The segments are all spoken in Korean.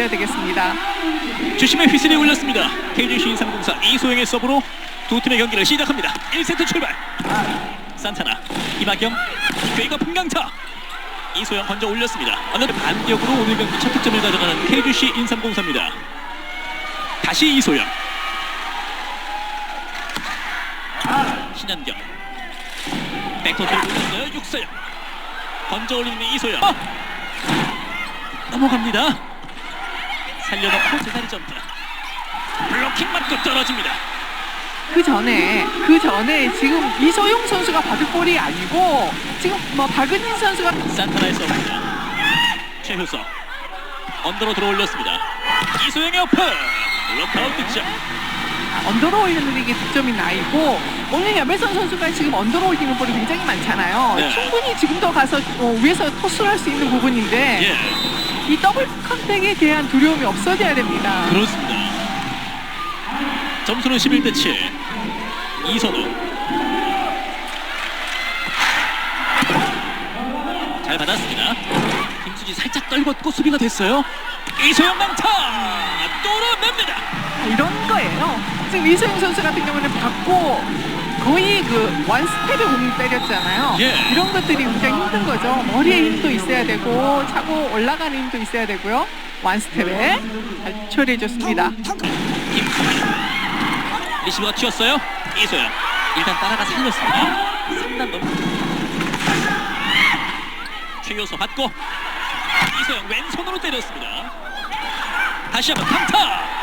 주셔야 되겠습니다. 주심의 휘슬이 울렸습니다. KGC 인삼공사 이소영의 서브로 두 팀의 경기를 시작합니다. 1세트 출발. 산타나, 이박영, 궤가 풍강타. 이소영 먼저 올렸습니다. 어느 반격으로 오늘 경기 첫 득점을 가져가는 KGC 인삼공사입니다. 다시 이소영. 신현경. 백토스를 올렸어요. 육서영. 건져 올리는 이소영. 어! 넘어갑니다. 살려놓고 제자리 점프. 블로킹 맞고 떨어집니다. 그 전에 그 전에 지금 이소용 선수가 받을 볼이 아니고 지금 뭐 박은진 선수가 산타나의 서브입니다. 최효석 언더로 들어올렸습니다. 이소영의 오픈 블록아웃 득점. 언더로 올렸는데 이게 득점이 나 있고 오늘 여배선 선수가 지금 언더로 올리는 볼이 굉장히 많잖아요. 네. 충분히 지금도 가서 어, 위에서 토스를 할 수 있는 부분인데 예 이 더블 컨택에 대한 두려움이 없어져야 됩니다. 그렇습니다. 점수는 11대 7. 이선우 잘 받았습니다. 김수지 살짝 떨궜고 수비가 됐어요. 이소영 강타 뚫어냅니다. 이런 거예요. 지금 이소영 선수 같은 경우는 받고 거의 그 원스텝에 공 때렸잖아요. 예. 이런 것들이 굉장히 힘든 거죠. 머리에 힘도 있어야 되고 차고 올라가는 힘도 있어야 되고요. 원스텝에 잘 처리해줬습니다. 김수지 리시브가 튀었어요. 이소영 일단 따라가 살렸습니다. 3단 넘. 최효서 받고 이소영 왼손으로 때렸습니다. 다시 한번 강타.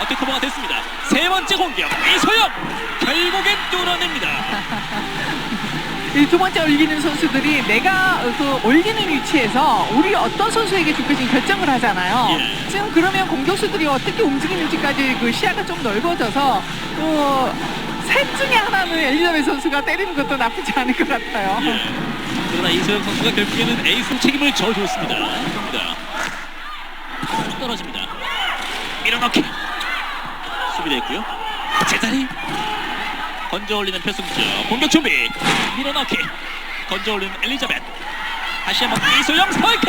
어택커버가 됐습니다. 세 번째 공격 이소영 결국엔 뚫어냅니다. 이 두 번째 올리는 선수들이 내가 그 올리는 위치에서 우리 어떤 선수에게 줄 것인지 결정을 하잖아요. 예. 지금 그러면 공격수들이 어떻게 움직이는지까지 그 시야가 좀 넓어져서 또셋 중에 하나는 엘리자베 선수가 때리는 것도 나쁘지 않을 것 같아요. 예. 그러나 이소영 선수가 결국에는 에이스 책임을 져줬습니다. 자, 떨어집니다. 밀어넣기 수비됐고요. 제자리 건져 올리는 표승주 공격 준비 밀어넣기 건져 올리는 엘리자벳 다시 한번 이소영 스파이크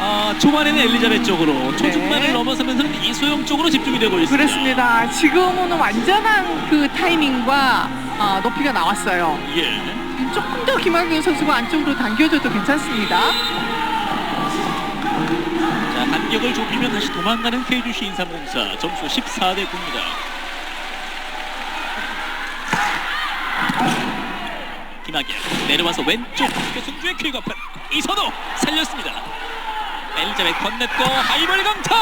아, 초반에는 엘리자벳 쪽으로 초중반을 네. 넘어서면서는 이소영 쪽으로 집중이 되고 있습니다. 그렇습니다. 지금은 완전한 그 타이밍과 아, 높이가 나왔어요. 예. 조금 더 김학규 선수가 안쪽으로 당겨줘도 괜찮습니다. 자, 간격을 좁히면 다시 도망가는 KGC 인삼공사 점수 14대 9입니다. 김학현 내려와서 왼쪽 교승주의 퀵업은 이선호 살렸습니다. 엘리자벳 건넸고 하이볼 강타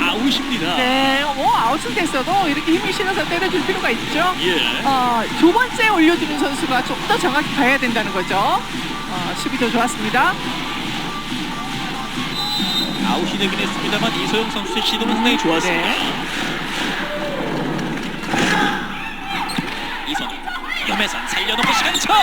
아웃입니다. 네, 뭐 아웃은 됐어도 이렇게 힘을 실어서 때려줄 필요가 있죠. 예. 어, 두 번째 올려주는 선수가 좀 더 정확히 가야 된다는 거죠. 어, 수비도 좋았습니다. 아웃이 되긴 했습니다만 이소영 선수의 시도는 상당히 좋았습니다. 네. 이선우 염혜선 살려놓고 시간차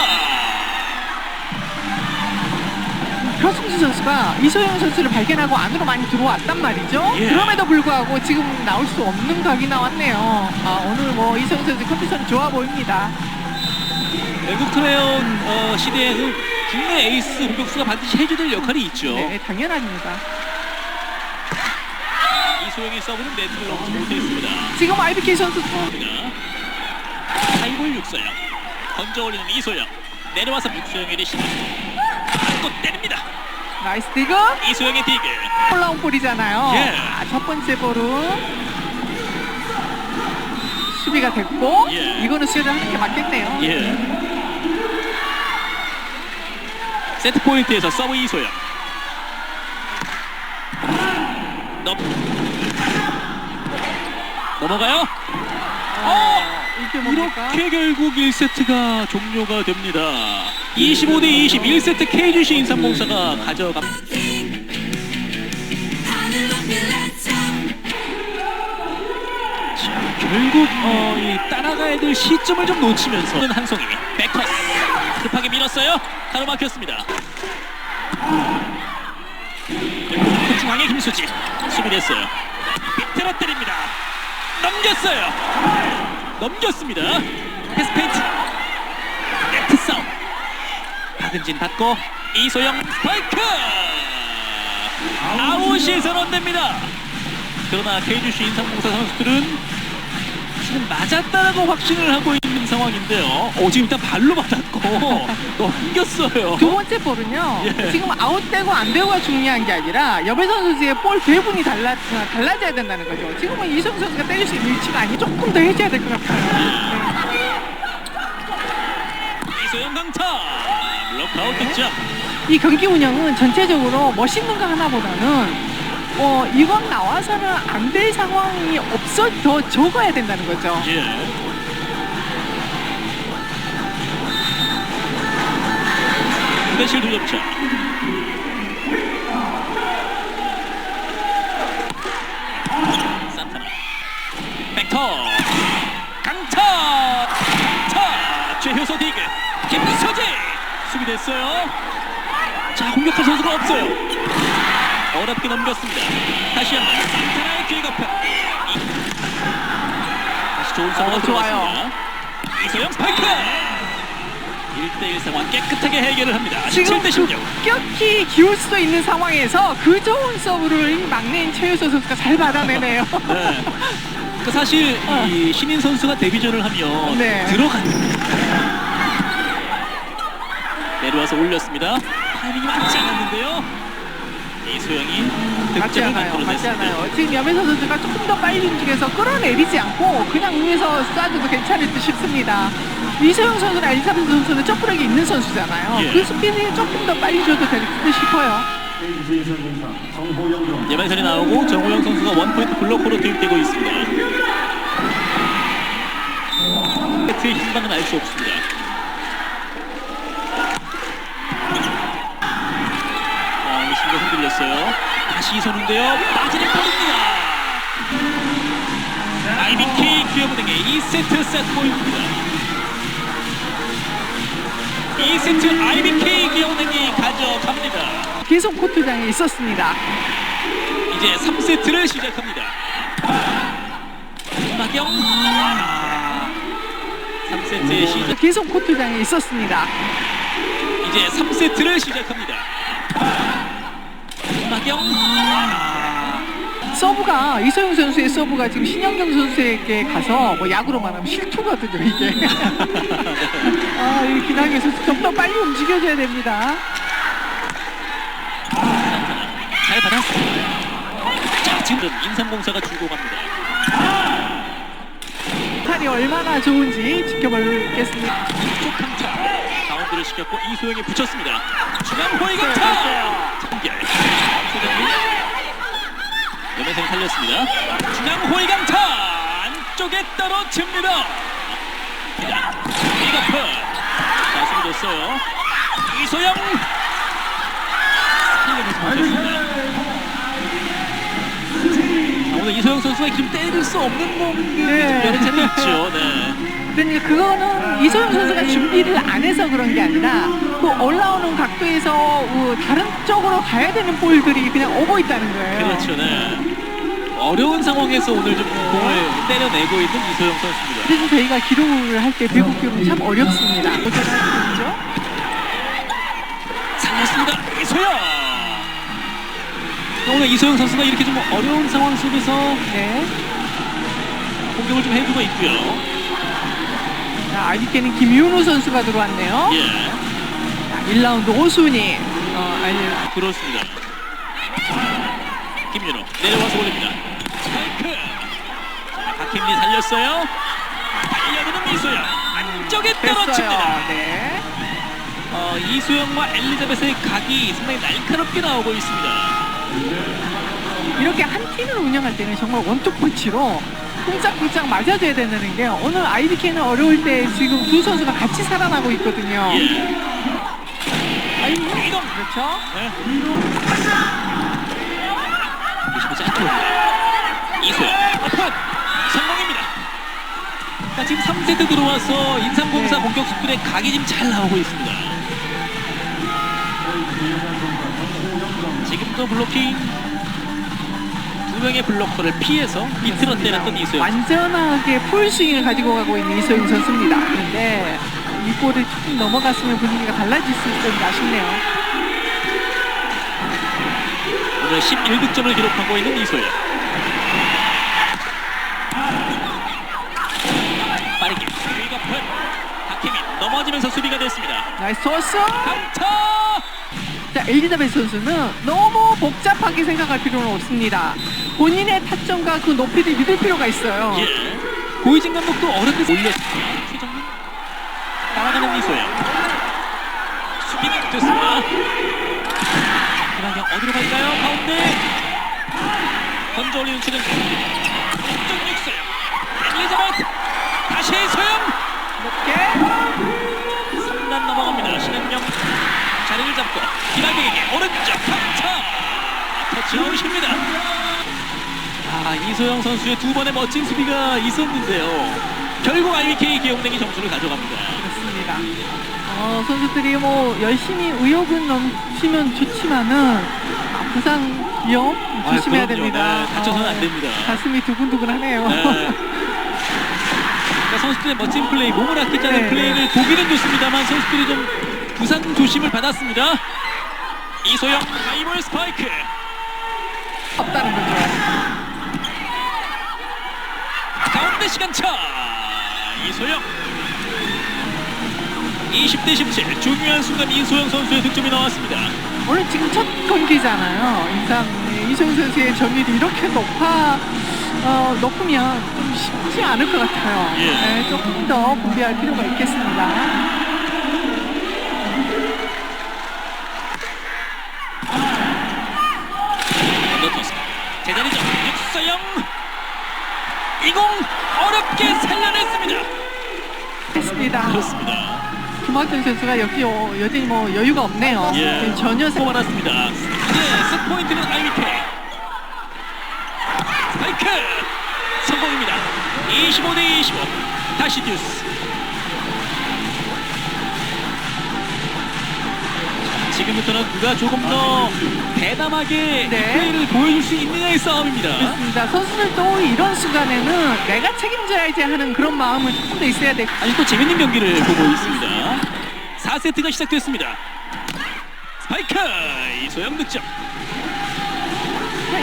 표승주 선수가 이소영 선수를 발견하고 안으로 많이 들어왔단 말이죠. 예. 그럼에도 불구하고 지금 나올 수 없는 각이 나왔네요. 아, 오늘 뭐 이소영 선수 컨디션이 좋아 보입니다. 외국 트레온 어, 시대에는 국내 에이스 공격수가 반드시 해줘야 될 역할이 있죠. 네, 당연합니다. 이소영의 서브는 네트를 넘지 못했습니다. 지금 IBK 선수 하이볼 육소영 건져 올리는 이소영 내려와서 육소영의 리시브 또 때립니다. 나이스 디그 이소영의 디그 올라온 볼이잖아요. 예. 아, 첫 번째 볼은 수비가 됐고 예. 이거는 수비를 하는 게 맞겠네요. 예. 세트 포인트에서 서브 이소영 넘 넘어가요. 어! 이게 뭡니까? 이렇게 결국 1세트가 종료가 됩니다. 25대 20, 1세트 KGC 인삼공사가 가져갑니다. 자, 결국 어, 이 따라가야 될 시점을 좀 놓치면서 한송이 백커스 급하게 밀었어요. 가로막혔습니다. 그 중앙에 김수지 수비됐어요. 때립니다. 넘겼어요. 넘겼습니다. 패스 페인트 네트 싸움. 박은진 받고 이소영 스파이크 아웃이 선언됩니다. 그러나 KGC 인삼공사 선수들은 지금 맞았다라고 확신을 하고 있는 상황인데요. 오, 지금 일단 발로 맞았고 넘겼어요. 두 번째 볼은요. 예. 지금 아웃되고 안 되고가 중요한 게 아니라 여배선 선수의 볼 배분이 달라, 달라져야 된다는 거죠. 지금은 이성 선수가 때릴 수 있는 위치가 아니 조금 더 해줘야 될 것 같아요. 이소영 강타 블록아웃 득점. 이 경기 운영은 전체적으로 멋있는 거 하나보다는 어, 이건 나와서는 안 될 상황이 없어 더 적어야 된다는 거죠. 예. 대실 두 점차. 산타나. 백터. 강타. 자, 최효서 디그. 김서지. 수비됐어요. 자, 공격할 선수가 없어요. 어렵게 넘겼습니다. 다시 한번 산타나의 기회가 편. 다시 좋은 서브가 어, 좋아요. 들어갔습니다. 이소영 스파이크! 1대1 상황 깨끗하게 해결을 합니다. 지금 17대 16. 급격히 기울 수도 있는 상황에서 그 좋은 서브를 막내인 최효서 선수가 잘 받아내네요. 네. 그 사실 어. 이 신인 선수가 데뷔전을 하면 네. 들어간 내려와서 올렸습니다. 타이밍이 맞지 않았는데요. 이소영이 맞지 득점을 만들어냈습니다. 않아요. 지금 여배서 선수가 조금 더 빨리 움직여서 끌어내리지 않고 그냥 위에서 쏴줘도 괜찮을 듯 싶습니다. 이소영 선수나 엘리자베스 선수는 점프력이 있는 선수잖아요. 예. 그 스피드에 조금 더 빨리 줘도 될 듯 싶어요. 예반선이 나오고 정우영 선수가 원포인트 블로커로 투입되고 있습니다. 세트의 힘만은 알 수 없습니다. 아, 이거 신경 흔들렸어요. 다시 이선인데요. 빠지는 볼입니다. IBK 기어무등의 2세트 세트포입니다. 2세트 IBK 기어무등이 가져갑니다. 계속 코트장에 있었습니다. 이제 3세트를 시작합니다. 박영. 아, 3세트의 시작. 계속 코트장에 있었습니다. 이제 3세트를 시작합니다. 박영. 아, 서브가 이소영 선수의 서브가 지금 신영경 선수에게 가서 뭐 야구로 말하면 실투거든요 이게. 아, 이 김학의 선수 좀더 빨리 움직여줘야 됩니다. 잘 받았습니다. 자, 지금 인삼공사가 주고 갑니다. 팔이 얼마나 좋은지 지켜보겠습니다. 쪽 강타. 가운데를 시켰고 이소영이 붙였습니다. 중앙 호의 됐어요. 강타. 장결. 소장님. 연회생 살렸습니다. 중앙 호의 강타. 안쪽에 떨어집니다. 자, 이거프. 자, 수비됐어요. 이소영. 자, 오늘 이소영 선수가 지금 때릴 수 없는 몸이 네. 여러 차례 있죠. 네. 근데 그거는 이소영 선수가 준비를 안 해서 그런 게 아니라 그 올라오는 각도에서 그 다른 쪽으로 가야 되는 볼들이 그냥 오고 있다는 거예요. 그렇죠, 네. 어려운 상황에서 오늘 좀 공을 때려내고 있는 이소영 선수입니다. 그래서 저희가 기록을 할때 배구 기록이 참 어렵습니다. 도전하시죠? 살렸습니다, 이소영. 오늘 이소영 선수가 이렇게 좀 어려운 상황 속에서 네. 공격을 좀 해주고 있고요. 자, 아직까는 김윤우 선수가 들어왔네요. 예, 자, 1라운드 오순이 어, 아니 그렇습니다. 김윤호 내려와서 올립니다. 스파이크. 자, 박힘리 살렸어요. 달려드는 이소영 안쪽에 떨어집니다. 됐어요. 네. 어, 이소영과 엘리자벳의 각이 상당히 날카롭게 나오고 있습니다. 이렇게 한 팀을 운영할 때는 정말 원투 펀치로 쿵짝쿵짝 맞아줘야 된다는 게 오늘 IBK는 어려울 때 지금 두 선수가 같이 살아나고 있거든요. 예. 아이, 이동. 그렇죠? 네. 짧게 이소영 오픈 성공입니다. 자, 지금 3세트 들어와서 인삼공사 네. 공격 수들의 각이 지금 잘 나오고 있습니다. 지금도 블로킹 두 명의 블로커를 피해서 비틀어 때렸던 이소영. 완전하게 풀스윙을 가지고 가고 있는 이소영 선수입니다. 그런데 이 볼을 조금 넘어갔으면 분위기가 달라질 수 있었는데 아쉽네요. 오늘 11득점을 기록하고 있는 이소영. 빠르게 빅어플 박혜민 넘어지면서 수비가 됐습니다. 나이스 토스. 강타! 자, 엘리자베스 선수는 너무 복잡하게 생각할 필요는 없습니다. 본인의 타점과 그 높이를 믿을 필요가 있어요. 예. 고이진 감독도 어렵게 올렸습니다. 최정민 따라가는 이소영. 수비는 됐습니다. 김학영 어디로 갈까요? 가운데 던져 올리는 최정민. 쪽 육소영. 엘리자베트 다시 소영. 높게. 3단 넘어갑니다. 신현영 자리를 잡고 김학영에게 오른쪽 강타. 터치아웃입니다. 아 이소영 선수의 두 번의 멋진 수비가 있었는데요. 결국 IBK 기용댕이 점수를 가져갑니다. 그렇습니다. 어, 선수들이 뭐 열심히 의욕은 넘치면 좋지만은 아, 부상 위험 아, 조심해야 그럼요. 됩니다. 네, 다쳐서는 안 됩니다. 가슴이 두근두근하네요. 네. 그러니까 선수들의 멋진 플레이, 몸을 아끼지 않은 네. 플레이를 보기는 좋습니다만 선수들이 좀 부상 조심을 받았습니다. 이소영 하이볼 스파이크. 없다는 거죠. 가운데 시간차 이소영 20대 17 중요한 순간 이소영 선수의 득점이 나왔습니다. 오늘 지금 첫 경기잖아요. 인상 이소영 선수의 점유율이 이렇게 높아 어, 높으면 좀 쉽지 않을 것 같아요. 예. 네, 조금 더 준비할 필요가 있겠습니다. 이공 어렵게 살려냈습니다. 했습니다. 그렇습니다. 김학현 선수가 여기 어, 여전히 뭐 여유가 없네요. 예. 네, 전혀 생- 뽑아놨습니다. 네, 스 포인트는 IBK. 스파이크 성공입니다. 25 대 25. 다시 듀스. 지금부터는 누가 조금 더 대담하게 네. 플레이를 보여줄 수 있느냐의 싸움입니다. 그렇습니다. 선수들도 이런 순간에는 내가 책임져야지 하는 그런 마음은 조금 더 있어야 돼. 아주 또 재밌는 경기를 보고 있습니다. 4세트가 시작됐습니다. 스파이크 이소영 득점.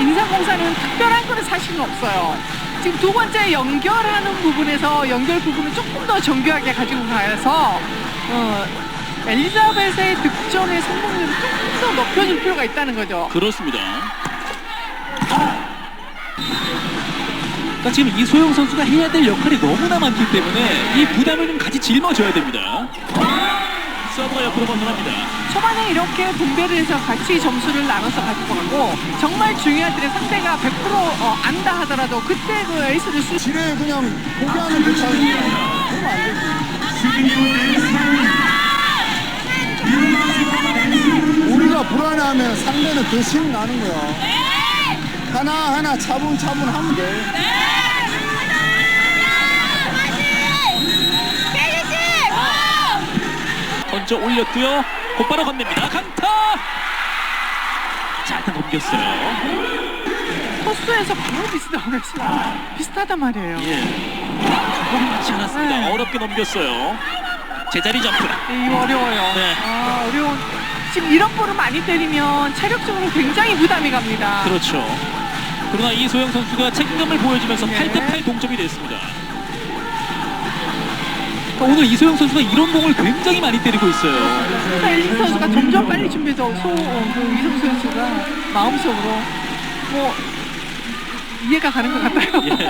인상공사는 특별한 거는 사실은 없어요. 지금 두 번째 연결하는 부분에서 연결 부분을 조금 더 정교하게 가지고 가서 어, 엘리자벳의 득점의 성공률을 조금 더 높여줄 필요가 있다는 거죠. 그렇습니다. 그러니까 지금 이소영 선수가 해야 될 역할이 너무나 많기 때문에 이 부담을 좀 같이 짊어져야 됩니다. 서브가 옆으로 건너갑니다. 초반에 이렇게 분배를 해서 같이 점수를 나눠서 가지고 가고 정말 중요할 때 상대가 100% 어, 안다 하더라도 그때 그 에이스를 쓸 지뢰 그냥 포기하는 그 차이 그러면 안 되지. 우리가 불안해하면 상대는 더 신이 나는 거야. 하나 하나 차분차분 하면 돼. 던져 올렸고요. 곧바로 건넵니다. 강타! 자, 일단 넘겼어요. 토스에서 바로 비슷하면 비슷하단 말이에요. 예. 맞지 않았습니다. 네. 어렵게 넘겼어요. 제자리 점프. 네, 이거 어려워요. 네. 아, 어려운. 지금 이런 볼을 많이 때리면 체력적으로 굉장히 부담이 갑니다. 그렇죠. 그러나 이소영 선수가 책임감을 보여주면서 네. 8대8 동점이 됐습니다. 그러니까 오늘 이소영 선수가 이런 공을 굉장히 많이 때리고 있어요. 엘리 선수가 점점 빨리 준비해서 소, 어, 그 이성수 선수가 마음속으로 뭐 이해가 가는 것 같아요. 예.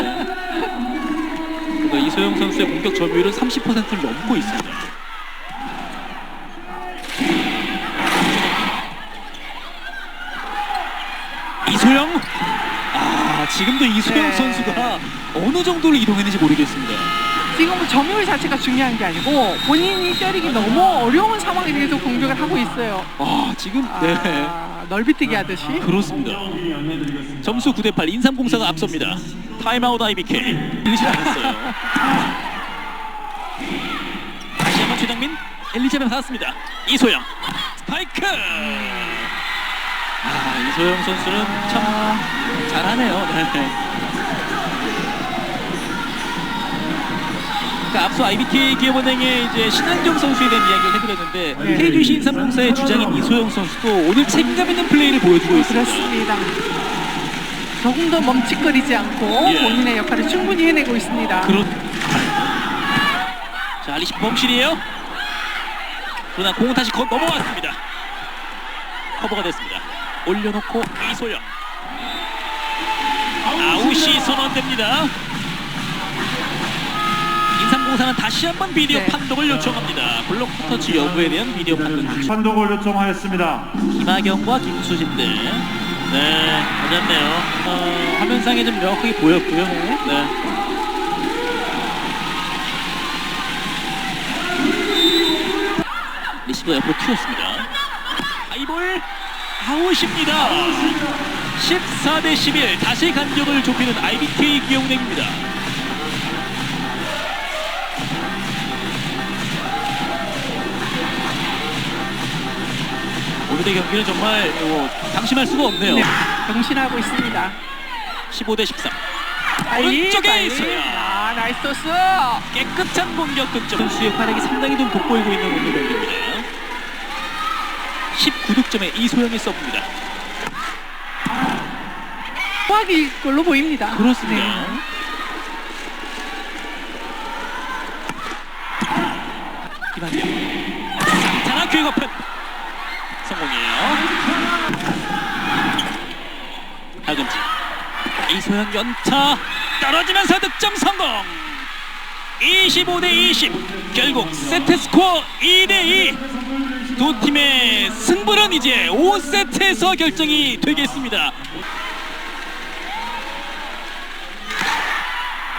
그러니까 이소영 선수의 공격 점유율은 30%를 넘고 있습니다. 이소영? 아, 지금도 이소영 네. 선수가 어느 정도로 이동했는지 모르겠습니다. 지금 뭐 점유율 자체가 중요한 게 아니고 본인이 때리기 너무 어려운 상황에 대해서 공격을 하고 있어요. 아, 지금 네. 아, 넓이뛰기 하듯이. 그렇습니다. 점수 9 대 8 인삼공사가 앞섭니다. 타임아웃 IBK 들리지 않았어요. 다시 한번 최정민 엘리자베 받았습니다. 이소영 스파이크. 아 이소영 선수는 참 잘하네요. 네. 그러니까 앞서 IBK 기업은행의 이제 신한경 선수에 대한 이야기를 해드렸는데 네. KGC 인삼공사의 주장인 이소영 선수도 오늘 책임감 있는 플레이를 보여주고 있습니다. 그렇습니다. 조금 더 멈칫거리지 않고 예. 본인의 역할을 충분히 해내고 있습니다. 그렇. 자 리시 범실이에요. 그러나 공은 다시 거, 넘어왔습니다. 커버가 됐습니다. 올려놓고 이소영. 아웃이 선언됩니다. 인삼공사는 다시 한번 비디오 네. 판독을 요청합니다. 블록 터치 여부에 대한 비디오 판독 요청. 판독을 요청하였습니다. 김하경과 김수진 대. 네, 맞았네요. 어, 화면상에 좀 명확하게 보였고요. 네. 리시버 옆으로 튀었습니다. 하이볼 아웃입니다. 14 대 11 다시 간격을 좁히는 IBK 기영냉입니다. 오늘의 경기는 정말 뭐, 방심할 수가 없네요. 네, 경신하고 있습니다. 15 대 13. 빨리, 오른쪽에 빨리. 있어요. 아, 나이스 토스. 깨끗한 공격 득점. 선수의 활약이 상당히 좀 돋보이고 있는 오늘 경기입니다. 19득점에 이소영이 서브입니다. 호학일 걸로 보입니다. 그렇습니다. 네. 김한경. 상타나 궤거픈. 성공이에요. 박은지. 이소영 연타 떨어지면서 득점 성공. 25 대 20. 결국 세트 스코어 2 대 2. 두 팀의 승부는 이제 5세트에서 결정이 되겠습니다.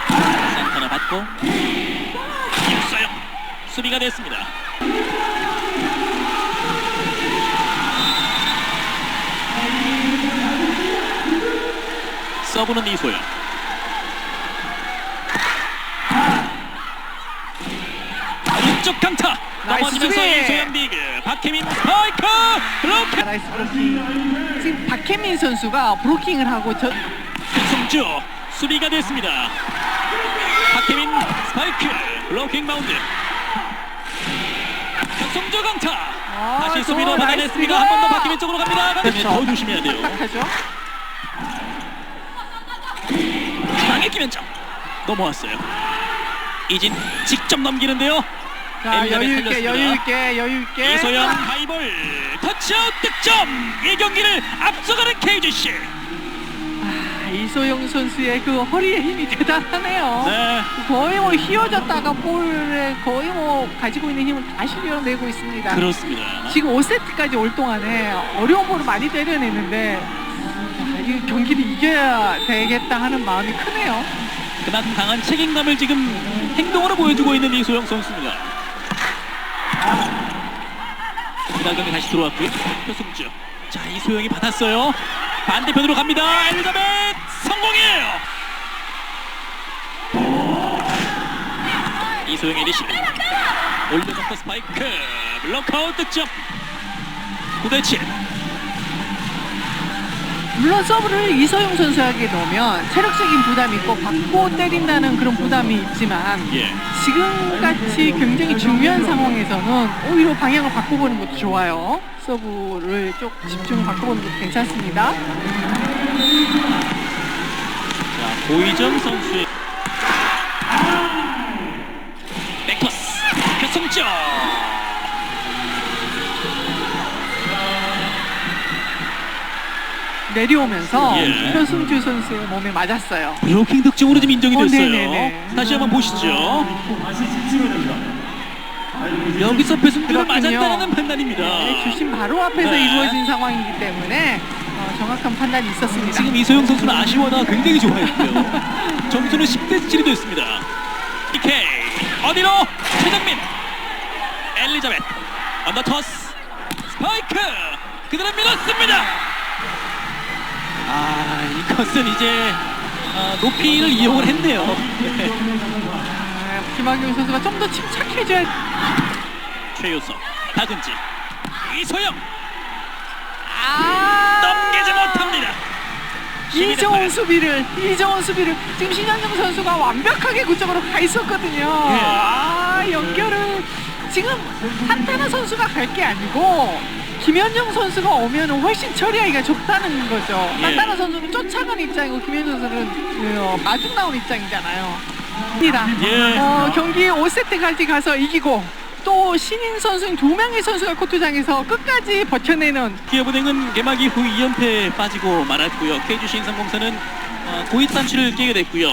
산타나 받고 김서영 수비가 됐습니다. 서브는 이소영. 왼쪽 강타 나이스 넘어지면서. 이소영 디그 박혜민 스파이크 블로크 나이스 브로킹. 지금 박혜민 선수가 브로킹을 하고 저 송주 수비가 됐습니다. 박혜민 스파이크 블로킹 바운드. 송주 강타 아, 다시 또 수비로 받아냈습니다. 이거. 한번더 박혜민 쪽으로 갑니다. 그렇죠. 더 조심해야 돼요. 딱딱하죠. 중앙에 끼면점 넘어왔어요. 이진 직접 넘기는데요. 자, 여유 있게, 살렸습니다. 여유 있게, 여유 있게. 이소영 하이볼 터치아웃 득점 이 경기를 앞서가는 KGC. 아, 이소영 선수의 그 허리의 힘이 대단하네요. 네. 거의 뭐 휘어졌다가 볼에 거의 뭐 가지고 있는 힘을 다 실려내고 있습니다. 그렇습니다. 지금 5세트까지 올 동안에 어려운 볼을 많이 때려내는데 아, 이 경기를 이겨야 되겠다 하는 마음이 크네요. 그만큼 강한 책임감을 지금 행동으로 보여주고 있는 이소영 선수입니다. 이다경이 다시 들어왔고요. 표승주. 자 이소영이 받았어요. 반대편으로 갑니다. 엘리자벳 성공이에요. 이소영의 리시브. 올려놓고 스파이크. 블록아웃 득점. 9대 7. 물론 서브를 이소영 선수에게 넣으면 체력적인 부담이 있고 받고 때린다는 그런 부담이 있지만 예. 지금같이 굉장히 중요한 상황에서는 오히려 방향을 바꿔보는 것도 좋아요. 서브를 좀 집중을 바꿔보는 것도 괜찮습니다. 자, 고이정 선수의 백토스 결승점 내려오면서 예. 표승주 선수의 몸에 맞았어요. 블로킹 득점으로 좀 인정이 어, 됐어요. 네네네. 다시 한번 보시죠. 여기서 배승주가 그렇군요. 맞았다는 판단입니다. 네, 주심 바로 앞에서 네. 이루어진 상황이기 때문에 어, 정확한 판단이 있었습니다. 지금 이소영 선수는 아쉬워나 굉장히 좋아했고요. 점수는 10대 7이 됐습니다. DK 어디로 최정민 엘리자벳 언더토스 스파이크 그대로 밀었습니다. 아 이것은 이제 아, 높이를 이용을 했네요. 네. 아, 김학용 선수가 좀 더 침착해져야 최유석 박은지 이소영 아 넘기지 못합니다. 12대 이정훈 팔. 수비를 이정훈 수비를 지금 신현정 선수가 완벽하게 그쪽으로 가 있었거든요. 예. 아 연결을 지금 한타나 선수가 갈 게 아니고 김현정 선수가 오면 훨씬 처리하기가 좋다는 거죠. 예. 한타나 선수는 쫓아가는 입장이고 김현정 선수는 어, 마중 나온 입장이잖아요. 입니다. 예. 어, 경기 5세트까지 가서 이기고 또 신인 선수 두 명의 선수가 코트장에서 끝까지 버텨내는 기업은행은 개막 이후 2연패에 빠지고 말았고요. KGC 인삼공사는 어, 고위 단추를 깨게 됐고요.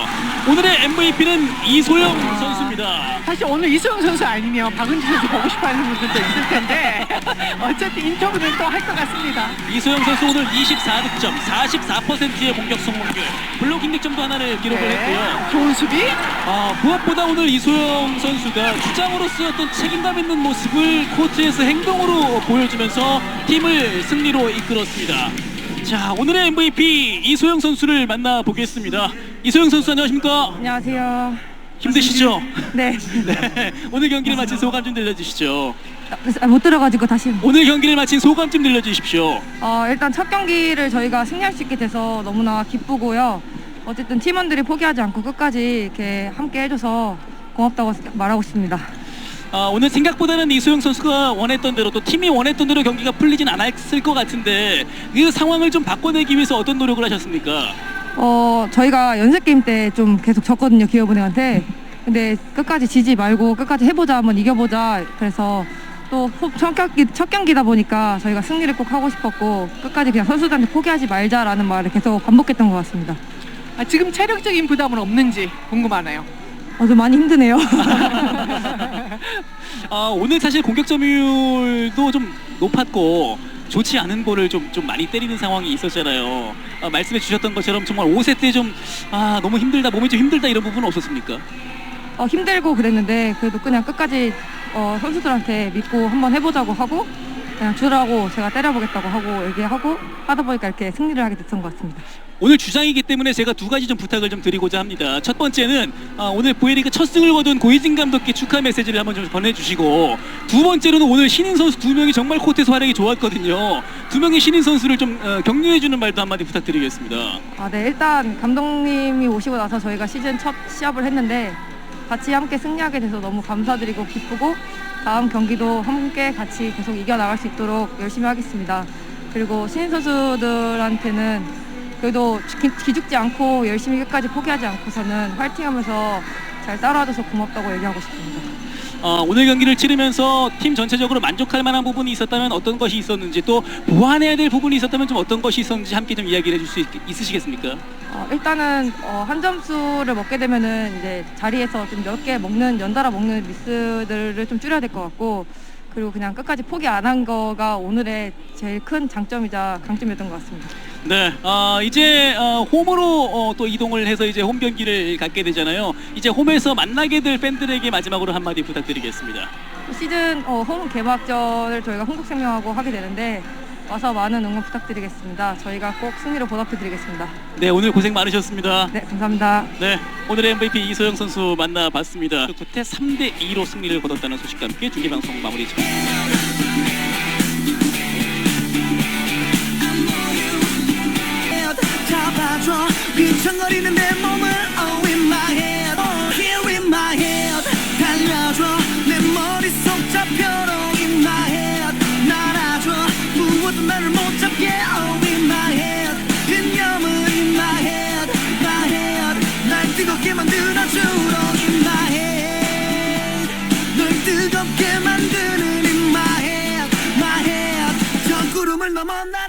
오늘의 MVP는 이소영 선수 입니다. 사실 오늘 이소영 선수 아니면 박은지 선수 보고 싶어하는 분들도 있을 텐데 어쨌든 인터뷰는 또 할 것 같습니다. 이소영 선수 오늘 24득점, 44%의 공격 성공률, 블로킹 득점도 하나를 기록을 했고요. 네. 좋은 수비. 아, 무엇보다 오늘 이소영 선수가 주장으로서 어떤 책임감 있는 모습을 코트에서 행동으로 보여주면서 팀을 승리로 이끌었습니다. 자, 오늘의 MVP 이소영 선수를 만나보겠습니다. 이소영 선수 안녕하십니까? 안녕하세요. 힘드시죠? 네. 네. 오늘 경기를 마친 소감 좀 들려주시죠. 아, 못 들어가지고 다시. 오늘 경기를 마친 소감 좀 들려주십시오. 어, 일단 첫 경기를 저희가 승리할 수 있게 돼서 너무나 기쁘고요. 어쨌든 팀원들이 포기하지 않고 끝까지 이렇게 함께 해줘서 고맙다고 말하고 싶습니다. 아, 오늘 생각보다는 이소영 선수가 원했던 대로 또 팀이 원했던 대로 경기가 풀리진 않았을 것 같은데 그 상황을 좀 바꿔내기 위해서 어떤 노력을 하셨습니까? 어, 저희가 연습 게임 때 좀 계속 졌거든요, 기업은행한테. 근데 끝까지 지지 말고 끝까지 해보자, 한번 이겨보자. 그래서 또 포- 첫 경기, 첫 경기다 보니까 저희가 승리를 꼭 하고 싶었고 끝까지 그냥 선수들한테 포기하지 말자라는 말을 계속 반복했던 것 같습니다. 아, 지금 체력적인 부담은 없는지 궁금하네요. 어, 좀 많이 힘드네요. 아, 오늘 사실 공격 점유율도 좀 높았고 좋지 않은 볼을 좀, 좀 많이 때리는 상황이 있었잖아요. 아, 말씀해 주셨던 것처럼 정말 5세트에 좀 아, 너무 힘들다, 몸이 좀 힘들다 이런 부분은 없었습니까? 어, 힘들고 그랬는데 그래도 그냥 끝까지 어, 선수들한테 믿고 한번 해보자고 하고 그냥 주라고 제가 때려보겠다고 하고 얘기하고 하다 보니까 이렇게 승리를 하게 됐던 것 같습니다. 오늘 주장이기 때문에 제가 두 가지 좀 부탁을 좀 드리고자 합니다. 첫 번째는 아, 오늘 보이리그 첫 승을 거둔 고이진 감독께 축하 메시지를 한번 좀 전해주시고 두 번째로는 오늘 신인 선수 두 명이 정말 코트에서 활약이 좋았거든요. 두 명의 신인 선수를 좀 어, 격려해주는 말도 한마디 부탁드리겠습니다. 아, 네 일단 감독님이 오시고 나서 저희가 시즌 첫 시합을 했는데 같이 함께 승리하게 돼서 너무 감사드리고 기쁘고 다음 경기도 함께 같이 계속 이겨나갈 수 있도록 열심히 하겠습니다. 그리고 신인 선수들한테는 그래도 기, 기죽지 않고 열심히 끝까지 포기하지 않고서는 화이팅하면서 잘 따라와줘서 고맙다고 얘기하고 싶습니다. 어, 오늘 경기를 치르면서 팀 전체적으로 만족할 만한 부분이 있었다면 어떤 것이 있었는지 또 보완해야 될 부분이 있었다면 좀 어떤 것이 있었는지 함께 좀 이야기를 해줄 수 있, 있으시겠습니까? 어, 일단은 어, 한 점수를 먹게 되면은 이제 자리에서 좀 몇 개 먹는 연달아 먹는 미스들을 좀 줄여야 될 것 같고 그리고 그냥 끝까지 포기 안 한 거가 오늘의 제일 큰 장점이자 강점이었던 것 같습니다. 네, 어, 이제 어, 홈으로 어, 또 이동을 해서 이제 홈 경기를 갖게 되잖아요. 이제 홈에서 만나게 될 팬들에게 마지막으로 한마디 부탁드리겠습니다. 시즌 어, 홈 개막전을 저희가 흥국생명하고 하게 되는데 와서 많은 응원 부탁드리겠습니다. 저희가 꼭 승리로 보답해드리겠습니다. 네, 오늘 고생 많으셨습니다. 네, 감사합니다. 네, 오늘의 MVP 이소영 선수 만나봤습니다. 끝에 3대 2로 승리를 거뒀다는 소식과 함께 중계 방송 마무리 지겠습니다. 잡아줘 휘청거리는 내 몸을 Oh in my head oh, Here in my head 달려줘 내 머릿속 잡혀도 in my head 날아줘 무엇도 나를 못 잡게 Oh in my head 그녀은 in my head my head 날 뜨겁게 만들어주러 in my head 널 뜨겁게 만드는 in my head my head 저 구름을 넘어 날아